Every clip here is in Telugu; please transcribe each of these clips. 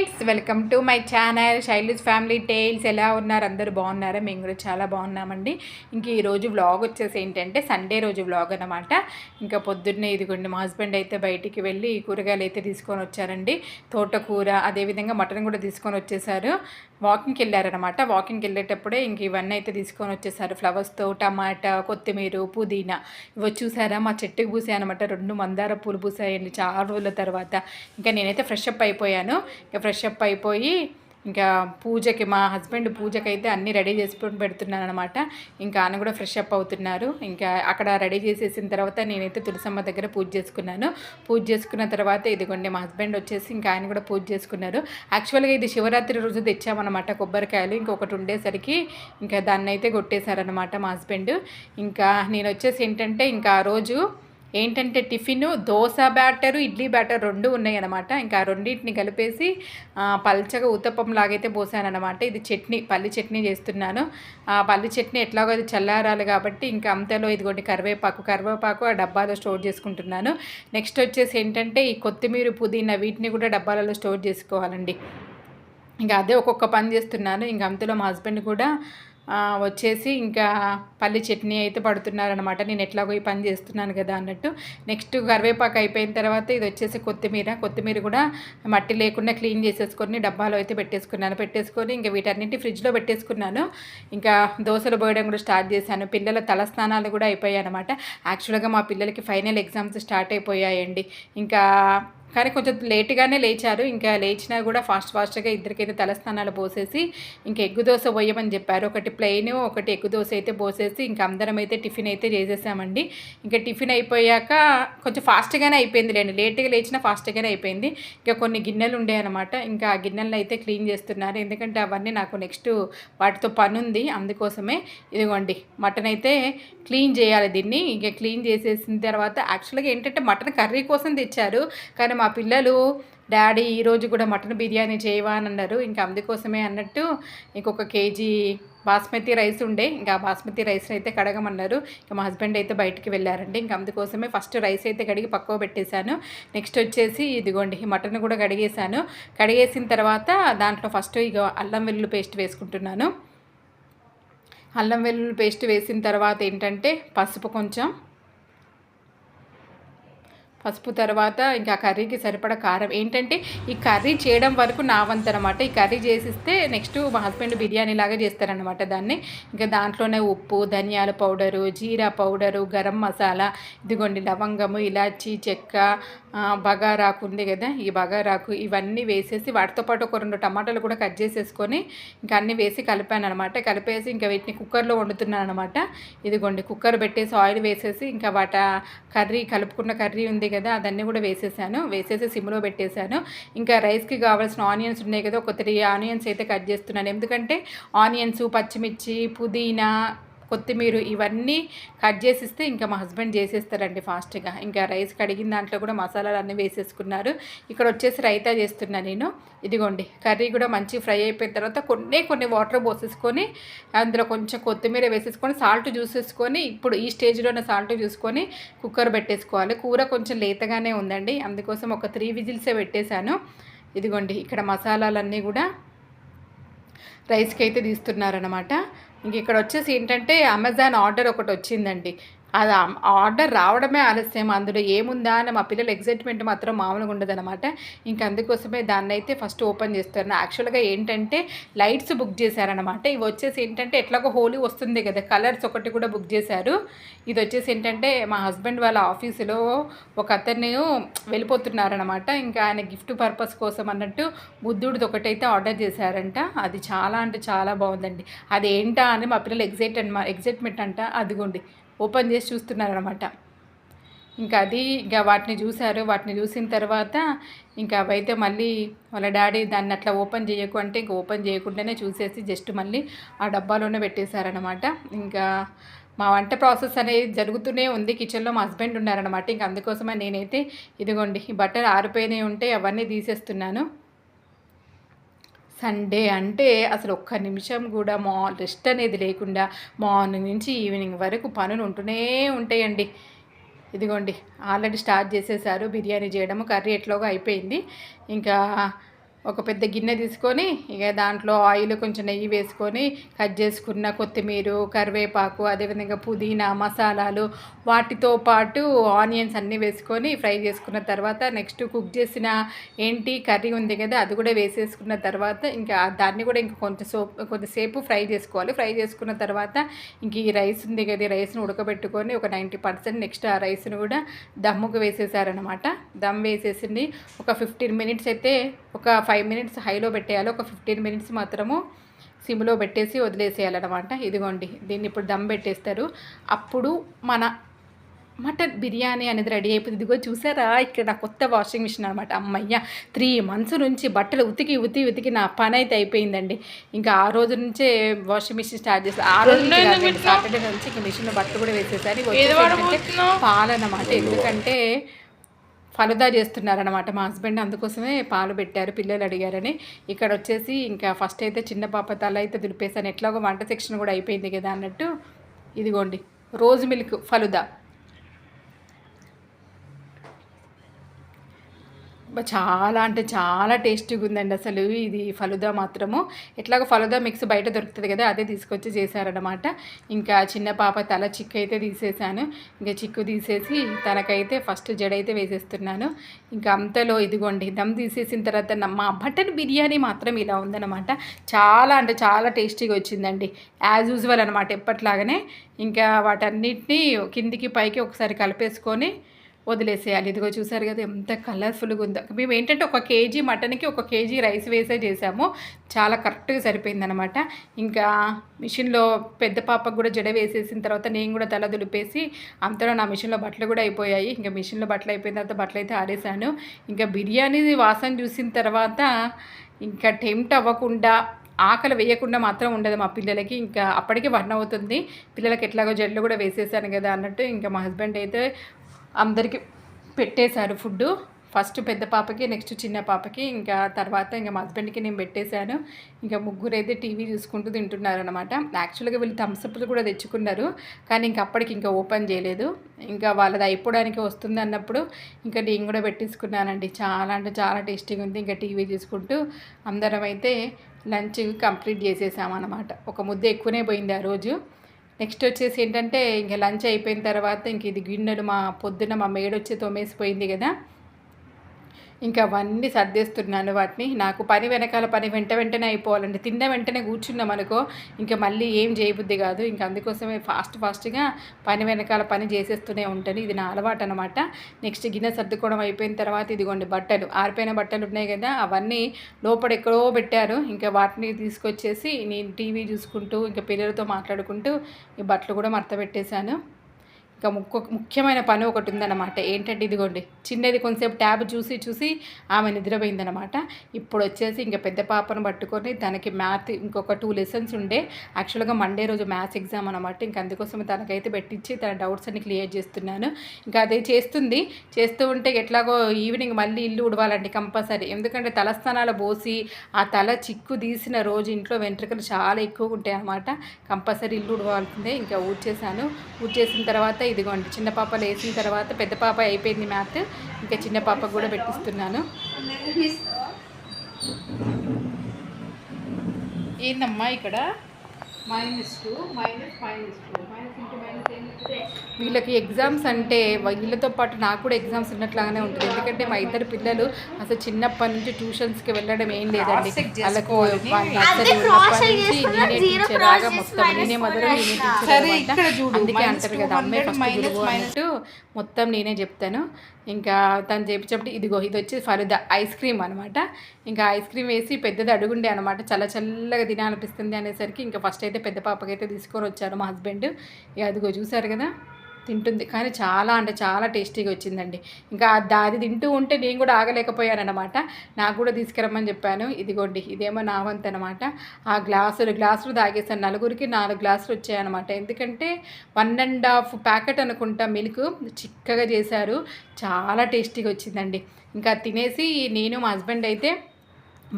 Friends welcome to my channel Shaily's family tales. ఎలా ఉన్నారు? అందరూ బాగున్నారా? మేము కూడా చాలా బాగున్నామండి. ఇంక ఈరోజు వ్లాగ్ వచ్చేసి ఏంటంటే సండే రోజు వ్లాగ్ అనమాట ఇంకా పొద్దున్నే ఇదిగోండి మా హస్బెండ్ అయితే బయటికి వెళ్ళి కూరగాయలు అయితే తీసుకొని వచ్చారండి. తోటకూర అదేవిధంగా మటన్ కూడా తీసుకొని వచ్చేసారు. వాకింగ్కి వెళ్ళారనమాట వాకింగ్కి వెళ్ళేటప్పుడే ఇంక ఇవన్నీ అయితే తీసుకొని వచ్చేసారు. ఫ్లవర్స్తో టమాటా కొత్తిమీర పుదీనా ఇవి చూసారా? మా చెట్టుకు పూసాయి అనమాట రెండు మందార పూలు పూసాయండి చాలా రోజుల తర్వాత. ఇంకా నేనైతే ఫ్రెష్ అప్ అయిపోయాను. ఇంకా ఫ్రెష్ అప్ అయిపోయి ఇంకా పూజకి మా హస్బెండ్ పూజకైతే అన్నీ రెడీ చేసి పెడుతున్నాను అనమాట ఇంకా ఆయన కూడా ఫ్రెష్ అప్ అవుతున్నారు. ఇంకా అక్కడ రెడీ చేసేసిన తర్వాత నేనైతే తులసమ్మ దగ్గర పూజ చేసుకున్నాను. పూజ చేసుకున్న తర్వాత ఇదిగోండి మా హస్బెండ్ వచ్చేసి ఇంకా ఆయన కూడా పూజ చేసుకున్నారు. యాక్చువల్గా ఇది శివరాత్రి రోజు తెచ్చామన్నమాట కొబ్బరికాయలు. ఇంకొకటి ఉండేసరికి ఇంకా దాన్ని అయితే కొట్టేశారనమాట మా హస్బెండ్. ఇంకా నేను వచ్చేసి ఏంటంటే ఇంకా ఆ రోజు ఏంటంటే tiffin dosa batter idli batter రెండు ఉన్నాయి అనమాట ఇంకా రెండింటిని కలిపేసి పల్చగా ఉత్తప్పం లాగైతే పోసానమాట ఇది చట్నీ పల్లి చట్నీ చేస్తున్నాను. ఆ పల్లి చట్నీ ఎట్లాగో అది చల్లారాలి కాబట్టి ఇంకా అంతలో ఇదిగోండి కరివేపాకు కరివేపాకు ఆ డబ్బాలో స్టోర్ చేసుకుంటున్నాను. నెక్స్ట్ వచ్చేసి ఏంటంటే ఈ కొత్తిమీర పుదీనా వీటిని కూడా డబ్బాలలో స్టోర్ చేసుకోవాలండి. ఇంకా అదే ఒక్కొక్క పని చేస్తున్నాను. ఇంకా అంతలో మా హస్బెండ్ కూడా వచ్చేసి ఇంకా పల్లి చట్నీ అయితే పడుతున్నారనమాట నేను ఎట్లాగో ఈ పని చేస్తున్నాను కదా అన్నట్టు. నెక్స్ట్ కరివేపాకు అయిపోయిన తర్వాత ఇది వచ్చేసి కొత్తిమీర. కొత్తిమీర కూడా మట్టి లేకుండా క్లీన్ చేసేసుకొని డబ్బాలో అయితే పెట్టేసుకున్నాను. పెట్టేసుకొని ఇంకా వీటన్నింటి ఫ్రిడ్జ్లో పెట్టేసుకున్నాను. ఇంకా దోశలు పోయడం కూడా స్టార్ట్ చేశాను. పిల్లల తలస్నానాలు కూడా అయిపోయాయి అనమాట యాక్చువల్గా మా పిల్లలకి ఫైనల్ ఎగ్జామ్స్ స్టార్ట్ అయిపోయాయండి. ఇంకా కానీ కొంచెం లేట్గానే లేచారు. ఇంకా లేచినా కూడా ఫాస్ట్ ఫాస్ట్గా ఇద్దరికైతే తలస్నానాలు పోసేసి ఇంకా ఎగ్గు దోశ పోయమని చెప్పారు. ఒకటి ప్లెయిన్ ఒకటి ఎగ్గు దోశ అయితే పోసేసి ఇంకా అందరం అయితే టిఫిన్ అయితే చేసేసామండి. ఇంకా టిఫిన్ అయిపోయాక కొంచెం ఫాస్ట్గానే అయిపోయింది లేండి లేట్గా లేచినా ఫాస్ట్గానే అయిపోయింది. ఇంకా కొన్ని గిన్నెలు ఉండే అనమాట ఇంకా ఆ గిన్నెలను అయితే క్లీన్ చేస్తున్నారు. ఎందుకంటే అవన్నీ నాకు నెక్స్ట్ వాటితో పని ఉంది అందుకోసమే ఇదిగోండి మటన్ అయితే క్లీన్ చేయాలి దీన్ని. ఇంకా క్లీన్ చేసేసిన తర్వాత యాక్చువల్గా ఏంటంటే మటన్ కర్రీ కోసం తెచ్చారు. కానీ మా పిల్లలు డాడీ ఈరోజు కూడా మటన్ బిర్యానీ చేయవా అని అన్నారు. ఇంకా అందుకోసమే అన్నట్టు ఇంకొక కేజీ బాస్మతి రైస్ ఉండే ఇంకా బాస్మతి రైస్ అయితే కడగమన్నారు. ఇంకా మా హస్బెండ్ అయితే బయటికి వెళ్ళారండి. ఇంకా అందుకోసమే ఫస్ట్ రైస్ అయితే కడిగి పక్కవ పెట్టేశాను. నెక్స్ట్ వచ్చేసి ఇదిగోండి మటన్ కూడా కడిగేశాను. కడిగేసిన తర్వాత దాంట్లో ఫస్ట్ ఇక అల్లం వెల్లుల్లి పేస్ట్ వేసుకుంటున్నాను. అల్లం వెల్లుల్లి పేస్ట్ వేసిన తర్వాత ఏంటంటే పసుపు కొంచెం పసుపు తర్వాత ఇంకా కర్రీకి సరిపడా కారం. ఏంటంటే ఈ కర్రీ చేయడం వరకు నా వంతు అనమాట ఈ కర్రీ చేసిస్తే నెక్స్ట్ మా హస్బెండ్ బిర్యానీ లాగా చేస్తారనమాట దాన్ని. ఇంకా దాంట్లోనే ఉప్పు ధనియాల పౌడరు జీరా పౌడరు గరం మసాలా ఇదిగోండి లవంగము ఇలాచి చెక్క బగారాకు ఉంది కదా ఈ బగారాకు ఇవన్నీ వేసేసి వాటితో పాటు ఒక రెండు టమాటాలు కూడా కట్ చేసేసుకొని ఇంకా అన్నీ వేసి కలిపాను అనమాట కలిపేసి ఇంకా వీటిని కుక్కర్లో వండుతున్నాను అనమాట ఇదిగోండి కుక్కర్ పెట్టేసి ఆయిల్ వేసేసి ఇంకా వాట కర్రీ కలుపుకున్న కర్రీ ఉంది కదా అదన్నీ కూడా వేసేసాను. వేసేసి సిమ్లో పెట్టేశాను. ఇంకా రైస్కి కావాల్సిన ఆనియన్స్ ఉన్నాయి కదా ఒక త్రీ ఆనియన్స్ అయితే కట్ చేస్తున్నాను. ఎందుకంటే ఆనియన్స్ పచ్చిమిర్చి పుదీనా కొత్తిమీర ఇవన్నీ కట్ చేసిస్తే ఇంకా మా హస్బెండ్ చేసేస్తారండి ఫాస్ట్గా. ఇంకా రైస్ కడిగిన దాంట్లో కూడా మసాలాలు అన్నీ వేసేసుకున్నారు. ఇక్కడ వచ్చేసి రైతా చేస్తున్నా నేను. ఇదిగోండి కర్రీ కూడా మంచి ఫ్రై అయిపోయిన తర్వాత కొన్ని కొన్ని వాటర్ పోసేసుకొని అందులో కొంచెం కొత్తిమీర వేసేసుకొని సాల్ట్ చూసేసుకొని ఇప్పుడు ఈ స్టేజ్లోనే సాల్ట్ చూసుకొని కుక్కర్ పెట్టేసుకోవాలి. కూర కొంచెం లేతగానే ఉందండి. అందుకోసం ఒక త్రీ విజిల్సే పెట్టేశాను. ఇదిగోండి ఇక్కడ మసాలాలన్నీ కూడా రైస్కి అయితే తీస్తున్నారనమాట ఇంక ఇక్కడ వచ్చేసి ఏంటంటే అమెజాన్ ఆర్డర్ ఒకటి వచ్చిందండి. అది ఆర్డర్ రావడమే ఆలస్యం. అందులో ఏముందా అని మా పిల్లల ఎగ్జైట్మెంట్ మాత్రం మామూలుగా ఉండదన్నమాట. ఇంక అందుకోసమే దాన్ని అయితే ఫస్ట్ ఓపెన్ చేస్తారు యాక్చువల్గా ఏంటంటే లైట్స్ బుక్ చేశారనమాట ఇవి వచ్చేసి ఏంటంటే ఎట్లాగో హోలీ వస్తుంది కదా కలర్స్ ఒకటి కూడా బుక్ చేశారు. ఇది వచ్చేసి ఏంటంటే మా హస్బెండ్ వాళ్ళ ఆఫీసులో ఒక అతను వెళ్ళిపోతున్నారనమాట ఇంకా ఆయన గిఫ్ట్ పర్పస్ కోసం అన్నట్టు బుద్ధుడిది ఒకటైతే ఆర్డర్ చేశారంట. అది చాలా అంటే చాలా బాగుందండి. అది ఏంటా అని మా పిల్లలు ఎగ్జైట్ ఎగ్జైట్మెంట్ అంట. అదిగోండి. ఓపెన్ చేసి చూస్తున్నారనమాట ఇంకా అది ఇంకా వాటిని చూశారు. వాటిని చూసిన తర్వాత ఇంకా అవైతే మళ్ళీ వాళ్ళ డాడీ దాన్ని అట్లా ఓపెన్ చేయకు అంటే ఇంకా ఓపెన్ చేయకుండానే చూసేసి జస్ట్ మళ్ళీ ఆ డబ్బాలోనే పెట్టేశారనమాట ఇంకా మా వంట ప్రాసెస్ అనేది జరుగుతూనే ఉంది. కిచెన్లో మా హస్బెండ్ ఉన్నారనమాట ఇంకా అందుకోసమే నేనైతే ఇదిగోండి ఈ బట్టలు ఆరిపోయినవి ఉంటే అవన్నీ తీసేస్తున్నాను. సండే అంటే అసలు ఒక్క నిమిషం కూడా మా రెస్ట్ అనేది లేకుండా మార్నింగ్ నుంచి ఈవినింగ్ వరకు పనులు ఉంటూనే ఉంటాయండి. ఇదిగోండి ఆల్రెడీ స్టార్ట్ చేసేసారు బిర్యానీ చేయడము కర్రీ ఎట్లాగో అయిపోయింది. ఇంకా ఒక పెద్ద గిన్నె తీసుకొని ఇక దాంట్లో ఆయిల్ కొంచెం నెయ్యి వేసుకొని కట్ చేసుకున్న కొత్తిమీర కరివేపాకు అదేవిధంగా పుదీనా మసాలాలు వాటితో పాటు ఆనియన్స్ అన్నీ వేసుకొని ఫ్రై చేసుకున్న తర్వాత నెక్స్ట్ కుక్ చేసిన ఏంటి కర్రీ ఉంది కదా అది కూడా వేసేసుకున్న తర్వాత ఇంకా దాన్ని కూడా ఇంకా కొంచెం సో కొంతసేపు ఫ్రై చేసుకోవాలి. ఫ్రై చేసుకున్న తర్వాత ఇంక ఈ రైస్ ఉంది కదా ఈ రైస్ని ఉడకబెట్టుకొని ఒక నైంటీ పర్సెంట్ నెక్స్ట్ ఆ రైస్ను కూడా దమ్ముకు వేసేసారనమాట దమ్ వేసేసింది. ఒక ఫిఫ్టీన్ మినిట్స్ అయితే ఒక ఫైవ్ మినిట్స్ హైలో పెట్టేయాలి. ఒక ఫిఫ్టీన్ మినిట్స్ మాత్రము సిమ్లో పెట్టేసి వదిలేసేయాలన్నమాట. ఇదిగోండి దీన్ని ఇప్పుడు దమ్ పెట్టేస్తారు. అప్పుడు మన మటన్ బిర్యానీ అనేది రెడీ అయిపోయింది. ఇదిగో చూసారా? ఇక్కడ నా కొత్త వాషింగ్ మిషన్ అనమాట అమ్మయ్య త్రీ మంత్స్ నుంచి బట్టలు ఉతికి ఉతికి ఉతికి నా పని అయితే అయిపోయిందండి. ఇంకా ఆ రోజు నుంచే వాషింగ్ మిషన్ స్టార్ట్ చేస్తాను ఆ రోజు సాటర్డే నుంచి ఇంకా మిషన్లో బట్టలు కూడా వేసేసారి. పాలన్నమాట. ఎందుకంటే ఫలుదా చేస్తున్నారనమాట మా హస్బెండ్ అందుకోసమే పాలు పెట్టారు పిల్లలు అడిగారని. ఇక్కడ వచ్చేసి ఇంకా ఫస్ట్ అయితే చిన్న పాప తల అయితే దులిపేసాను ఎట్లాగో వంట సెక్షన్ కూడా అయిపోయింది కదా అన్నట్టు. ఇదిగోండి రోజు మిల్క్ ఫలుదా. చాలా అంటే చాలా టేస్టీగా ఉందండి అసలు ఇది ఫలుదా మాత్రము. ఎట్లాగో ఫలుదా మిక్స్ బయట దొరుకుతుంది కదా అదే తీసుకొచ్చి చేశారనమాట ఇంకా చిన్న పాప తల చిక్కు అయితే తీసేసాను ఇంకా చిక్కు తీసేసి తనకైతే ఫస్ట్ జడైతే వేసేస్తున్నాను. ఇంకా అంతలో ఇదిగోండి దమ్ తీసేసిన తర్వాత మా మటన్ బిర్యానీ మాత్రం ఇలా ఉందన్నమాట. చాలా అంటే చాలా టేస్టీగా వచ్చిందండి యాజ్ యూజువల్ అనమాట ఎప్పట్లాగానే. ఇంకా వాటన్నిటిని కిందికి పైకి ఒకసారి కలిపేసుకొని వదిలేసేయాలి. ఇదిగో చూసారు కదా ఎంత కలర్ఫుల్గా ఉందో. మేము ఏంటంటే ఒక కేజీ మటన్కి ఒక కేజీ రైస్ వేసే చేసాము. చాలా కరెక్ట్గా సరిపోయిందనమాట ఇంకా మిషన్లో పెద్ద పాపకు కూడా జడ వేసేసిన తర్వాత నేను కూడా తల దులిపేసి అంతలో నా మిషన్లో బట్టలు కూడా అయిపోయాయి. ఇంకా మిషన్లో బట్టలు అయిపోయిన తర్వాత బట్టలు అయితే ఆడేసాను ఇంకా బిర్యానీ వాసన చూసిన తర్వాత ఇంకా టెంప్ట్ అవ్వకుండా ఆకలి వేయకుండా మాత్రం ఉండదు మా పిల్లలకి. ఇంకా అప్పటికే వన్ అవుతుంది. పిల్లలకి ఎట్లాగో జడ్లు కూడా వేసేసాను కదా అన్నట్టు. ఇంకా మా హస్బెండ్ అయితే అందరికి పెట్టేశారు ఫుడ్ ఫస్ట్ పెద్ద పాపకి నెక్స్ట్ చిన్న పాపకి ఇంకా తర్వాత ఇంకా మా హస్బెండ్కి నేను పెట్టేశాను. ఇంకా ముగ్గురు అయితే టీవీ చూసుకుంటూ తింటున్నారు అనమాట యాక్చువల్గా వీళ్ళు థమ్స్అప్లు కూడా తెచ్చుకున్నారు. కానీ ఇంకా అప్పటికి ఇంకా ఓపెన్ చేయలేదు. ఇంకా వాళ్ళది అయిపోవడానికి వస్తుంది అన్నప్పుడు ఇంకా నేను కూడా పెట్టేసుకున్నానండి. చాలా అంటే చాలా టేస్టీగా ఉంది. ఇంకా టీవీ చూసుకుంటూ అందరం అయితే లంచ్ కంప్లీట్ చేసేసామన్నమాట. ఒక ముద్ద ఎక్కువనే పోయింది ఆ రోజు. నెక్స్ట్ వచ్చేసి ఏంటంటే ఇంక లంచ్ అయిపోయిన తర్వాత ఇంక ఇది గిన్నెలు మా పొద్దున మా మేడొచ్చి తోమేసిపోయింది కదా. ఇంకా అవన్నీ సర్దేస్తున్నాను వాటిని. నాకు పని వెనకాల పని వెంట వెంటనే అయిపోవాలండి. తిన్న వెంటనే కూర్చున్నాం అనుకో ఇంకా మళ్ళీ ఏం చేయబుద్ధి కాదు. ఇంకా అందుకోసమే ఫాస్ట్ ఫాస్ట్గా పని వెనకాల పని చేసేస్తూనే ఉంటాను. ఇది నా అలవాటు అనమాట నెక్స్ట్ గిన్నె సర్దుకోవడం అయిపోయిన తర్వాత ఇదిగోండి బట్టలు. ఆరిపోయిన బట్టలు ఉన్నాయి కదా అవన్నీ లోపల ఎక్కడో పెట్టారు. ఇంకా వాటిని తీసుకొచ్చేసి నేను టీవీ చూసుకుంటూ ఇంకా పిల్లలతో మాట్లాడుకుంటూ ఈ బట్టలు కూడా మర్త పెట్టేశాను. ఇంకా ముఖ్య ముఖ్యమైన పని ఒకటి ఉందన్నమాట ఏంటంటే ఇదిగోండి చిన్నది కొంతసేపు ట్యాబ్ చూసి చూసి ఆమె నిద్రపోయిందనమాట ఇప్పుడు వచ్చేసి ఇంకా పెద్ద పాపను పట్టుకొని తనకి మ్యాథ్ ఇంకొక టూ లెసన్స్ ఉండే. యాక్చువల్గా మండే రోజు మ్యాథ్స్ ఎగ్జామ్ అనమాట ఇంక అందుకోసం తనకైతే పెట్టించి తన డౌట్స్ అన్ని క్లియర్ చేస్తున్నాను. ఇంకా అదే చేస్తుంది. చేస్తూ ఉంటే ఎట్లాగో ఈవినింగ్ మళ్ళీ ఇల్లు ఉడవాలండి కంపల్సరీ. ఎందుకంటే తలస్థానాలు పోసి ఆ తల చిక్కు తీసిన రోజు ఇంట్లో వెంట్రుకలు చాలా ఎక్కువగా ఉంటాయి అన్నమాట కంపల్సరీ ఇల్లు ఉడవాల్సిందే ఇంకా ఊడ్చేసాను ఊడ్చేసిన తర్వాత ఇదిగోండి చిన్న పాప లేచిన తర్వాత పెద్ద పాప అయిపోయింది మ్యాథ్ ఇంకా చిన్న పాప కూడా పెట్టిస్తున్నాను. ఏందమ్మా ఇక్కడ? Minus two minus minus two minus into minus వీళ్ళకి ఎగ్జామ్స్ అంటే వీళ్ళతో పాటు నాకు కూడా ఎగ్జామ్స్ ఉన్నట్లాగానే ఉంటుంది. ఎందుకంటే మా ఇద్దరు పిల్లలు అసలు చిన్నప్పటి నుంచి ట్యూషన్స్కి వెళ్ళడం ఏం లేదండి. వాళ్ళకు మొత్తం నేనే మొదలు అందుకే అంటారు కదా అమ్మాయి ఫస్ట్ గురువు అన్నట్టు మొత్తం నేనే చెప్తాను. ఇంకా తను చెప్పేటప్పుడు ఇదిగో ఇది వచ్చి ఫలుదా ఐస్ క్రీమ్ అనమాట ఇంకా ఐస్ క్రీమ్ వేసి పెద్దది అడుగుండే అనమాట చల్ల చల్లగా తినాలనిపిస్తుంది అనేసరికి ఇంకా ఫస్ట్ అయితే పెద్ద పాపకైతే తీసుకొని వచ్చారు మా హస్బెండ్. అదిగో చూసారు కదా? తింటుంది. కానీ చాలా అంటే చాలా టేస్టీగా వచ్చిందండి. ఇంకా అది తింటూ ఉంటే నేను కూడా ఆగలేకపోయాను అనమాట నాకు కూడా తీసుకురమ్మని చెప్పాను. ఇదిగోండి ఇదేమో నా వంతు అనమాట ఆ గ్లాసులు గ్లాసులు తాగేసాను నలుగురికి నాలుగు గ్లాసులు వచ్చాయన్నమాట. ఎందుకంటే వన్ అండ్ హాఫ్ ప్యాకెట్ అనుకుంటా మిల్క్ చిక్కగా చేశారు. చాలా టేస్టీగా వచ్చిందండి. ఇంకా తినేసి నేను మా హస్బెండ్ అయితే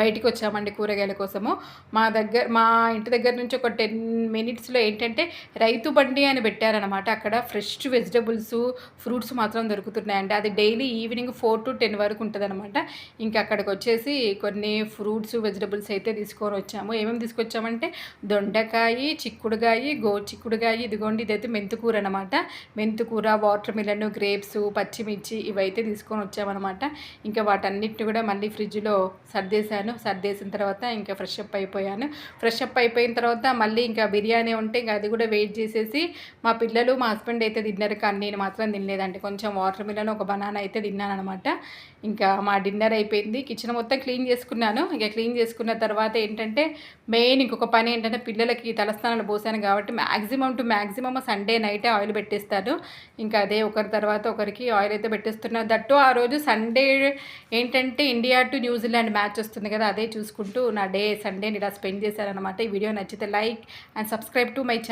బయటికి వచ్చామండి కూరగాయల కోసము. మా దగ్గర మా ఇంటి దగ్గర నుంచి ఒక టెన్ మినిట్స్లో ఏంటంటే రైతు బండి అని పెట్టారనమాట అక్కడ ఫ్రెష్ వెజిటబుల్స్ ఫ్రూట్స్ మాత్రం దొరుకుతున్నాయండి. అది daily evening four to ten వరకు ఉంటుంది అనమాట ఇంకా అక్కడికి వచ్చేసి కొన్ని ఫ్రూట్స్ వెజిటబుల్స్ అయితే తీసుకొని వచ్చాము. ఏమేమి తీసుకొచ్చామంటే దొండకాయ చిక్కుడుగాయ గో చిక్కుడుగాయ ఇదిగోండి ఇదైతే మెంతుకూర అనమాట మెంతుకూర వాటర్ మిలన్ గ్రేప్స్ పచ్చిమిర్చి ఇవైతే తీసుకొని వచ్చామన్నమాట. ఇంకా వాటన్నిటిని కూడా మళ్ళీ ఫ్రిడ్జ్లో సర్దేశాను సర్దేసిన తర్వాత ఇంకా ఫ్రెష్ అప్ అయిపోయాను. ఫ్రెష్ అప్ అయిపోయిన తర్వాత మళ్ళీ ఇంకా బిర్యానీ ఉంటే ఇంకా అది కూడా వెయిట్ చేసేసి మా పిల్లలు మా హస్బెండ్ అయితే తిన్నారు కానీ నేను మాత్రం తినలేదండి. కొంచెం వాటర్ మిలన్ ఒక బనానా అయితే తిన్నాను అనమాట ఇంకా మా డిన్నర్ అయిపోయింది. కిచెన్ మొత్తం క్లీన్ చేసుకున్నాను. ఇంకా క్లీన్ చేసుకున్న తర్వాత ఏంటంటే మెయిన్ ఇంకొక పని ఏంటంటే పిల్లలకి తలస్నానాలు పోసాను కాబట్టి మ్యాక్సిమం టు మ్యాక్సిమం సండే నైటే ఆయిల్ పెట్టేస్తాను. ఇంకా అదే ఒకరి తర్వాత ఒకరికి ఆయిల్ అయితే పెట్టేస్తున్నాను దట్టు ఆ రోజు సండే ఏంటంటే ఇండియా టు న్యూజిలాండ్ మ్యాచ్ వస్తుంది వస్తుంది కదా అదే చూసుకుంటూ నా డే సండేని ఇలా స్పెండ్ చేశారనమాట ఈ వీడియో నచ్చితే like and subscribe to my channel